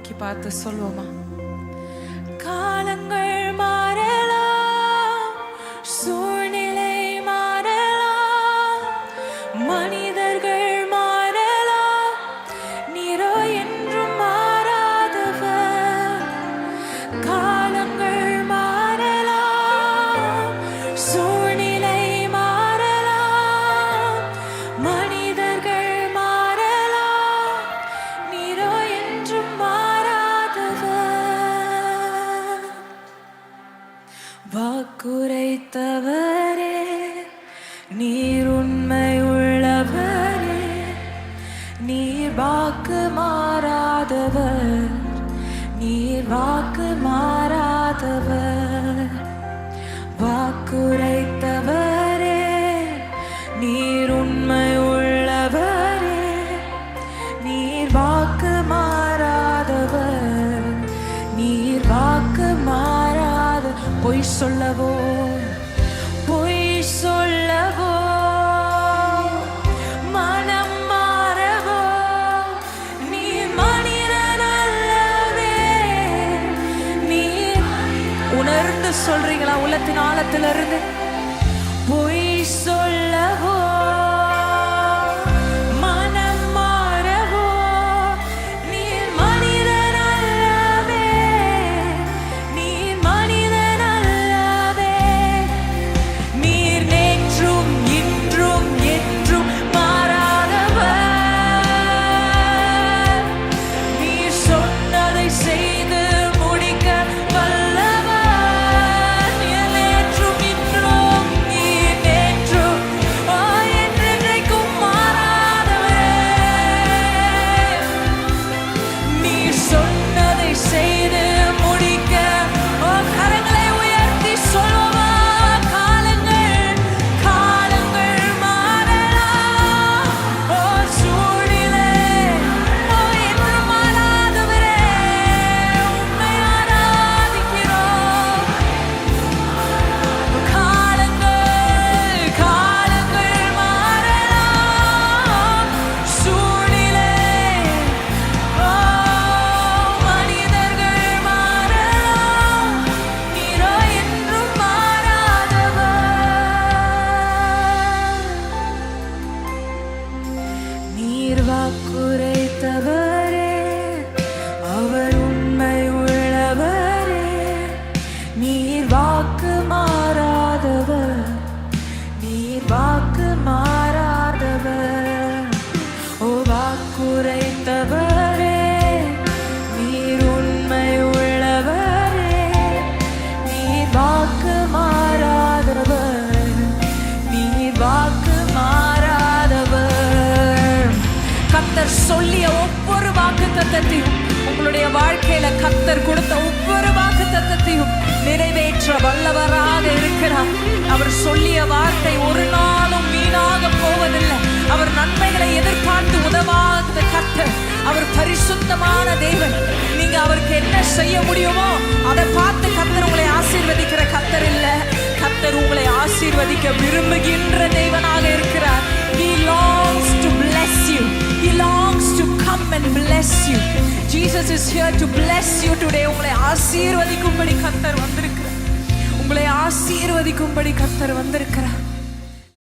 நோக்கி பார்த்து சொல்வோமா காலங்கள் வாக்குரைத்தவரே நீர் உண்மை உள்ளவரே நீர் வாக்கு மாறாதவர் நீர் வாக்கு மாறாதவர். வாக்குரைத்தவரே நீர் உண்மை உள்ளவரே நீர் வாக்கு மாறாதவர் நீர் வாக்கு மாறாத பொய் சொல்லவோ? உள்ளத்தின் ஆழத்திலிருந்து பொய் சொல்லவோ? நீர் வாக்கு தத்தத்தையும் உங்களுடைய வாழ்க்கையில கத்தர் கொடுத்த ஒவ்வொரு வாக்கு தத்தத்தையும் நிறைவேற்ற வல்லவராக இருக்கிறார். அவர் சொல்லிய வார்த்தை ஒரு நாளும் வீணாக போவதில்லை. அவர் நன்மைகளை எதிர்பார்த்து உதவாத கத்தர் அவர் பரிசுத்தமான தேவன். நீங்க அவருக்கு என்ன செய்ய முடியுமோ அதை பார்த்து கத்தர் உங்களை ஆசீர்வதிக்கிற கத்தர் இல்ல. கத்தர் உங்களை ஆசீர்வதிக்க விரும்புகின்ற தேவனாக Jesus is here to bless you உங்களை ஆசீர்வதிக்கும்படி கத்தர் வந்திருக்கிறார். உங்களை ஆசீர்வதிக்கும்படி கத்தர் வந்திருக்கிறார்.